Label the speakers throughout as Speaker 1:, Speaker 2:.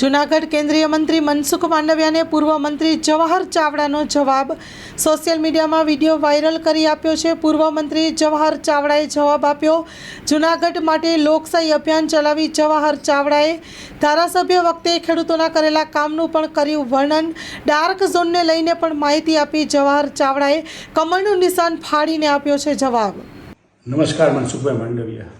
Speaker 1: જૂનાગઢ કેન્દ્રીય મંત્રી મનસુખ માંડવિયાને પૂર્વ મંત્રી જવાહર ચાવડાનો જવાબ. સોશિયલ મીડિયામાં વીડિયો વાયરલ કરી આપ્યો છે. પૂર્વ મંત્રી જવાહર ચાવડાએ જવાબ આપ્યો, જૂનાગઢ માટે લોકશાહી અભિયાન ચલાવી જવાહર ચાવડાએ ધારાસભ્ય વખતે ખેડૂતોના કરેલા કામનું પણ કર્યું વર્ણન. ડાર્ક ઝોનને લઈને પણ માહિતી આપી જવાહર ચાવડાએ કમળનું નિશાન ફાડીને આપ્યો છે જવાબ.
Speaker 2: નમસ્કાર, મનસુખભાઈ માંડવિયા.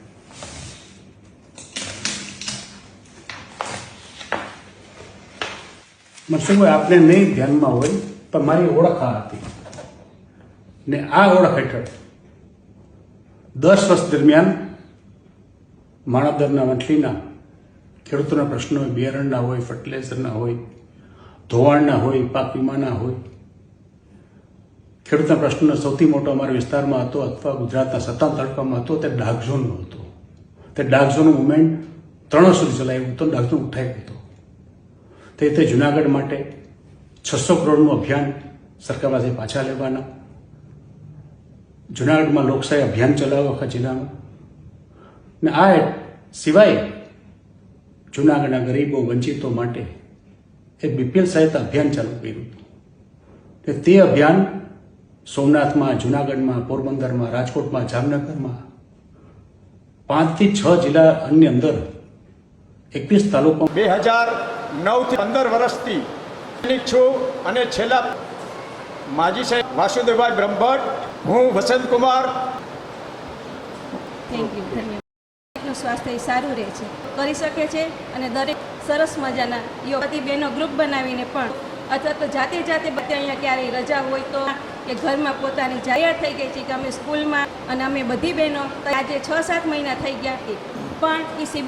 Speaker 2: મનસુખભાઈ આપને નહીં ધ્યાનમાં હોય, પણ મારી ઓળખ આ હતી. ને આ ઓળખ હેઠળ દસ વર્ષ દરમિયાન માણાદરના વંથલીના, ખેડૂતોના પ્રશ્નો હોય, બિયારણના હોય ફર્ટિલાઇઝરના હોય, ધોવાણના હોય પાક વીમાના હોય. ખેડૂતના પ્રશ્નનો સૌથી મોટો અમારા વિસ્તારમાં હતો અથવા ગુજરાતના સત્તા તડકામાં હતો, તે ડાઘઝોનનો ઝોનનો હતો. તે ડાર્ક ઝોનનું મુવમેન્ટ ત્રણ સુધી ચલાવ્યું હતું ડાઘઝોન ઉઠાવ્યું હતો. તે તે જુનાગઢ માટે છસો કરોડનું અભિયાન સરકાર પાસે પાછા લેવાના. જુનાગઢમાં લોકશાહી અભિયાન ચલાવવા આખા જિલ્લામાં ને આ સિવાય જુનાગઢના ગરીબો વંચિતો માટે એ બીપીએલ સહાયતા અભિયાન ચાલુ કર્યું હતું. તે અભિયાન સોમનાથમાં, જુનાગઢમાં, પોરબંદરમાં, રાજકોટમાં, જામનગરમાં પાંચથી છ જિલ્લાની અંદર એકવીસ તાલુકા
Speaker 3: બે હજાર નવથી પંદર વર્ષથી છું અને છેલ્લા માજી સાહેબ વાસુદેવભાઈ બ્રહ્મભટ્ટ, હું વસંતકુમાર
Speaker 4: થેન્ક સ્વાસ્થ્ય સારું રહે છે. કરી શકે છે અને દરેક સરસ મજાના યોગતી બહેનો ગ્રુપ બનાવીને પણ, અથવા તો જાતે જાતે બધા અહીંયા ક્યારેય રજા હોય તો કે ઘરમાં પોતાની જાહેર થઈ ગઈ છે કે અમે સ્કૂલમાં અને અમે બધી બહેનો આજે છ સાત મહિના થઈ ગયા હતી પણ એ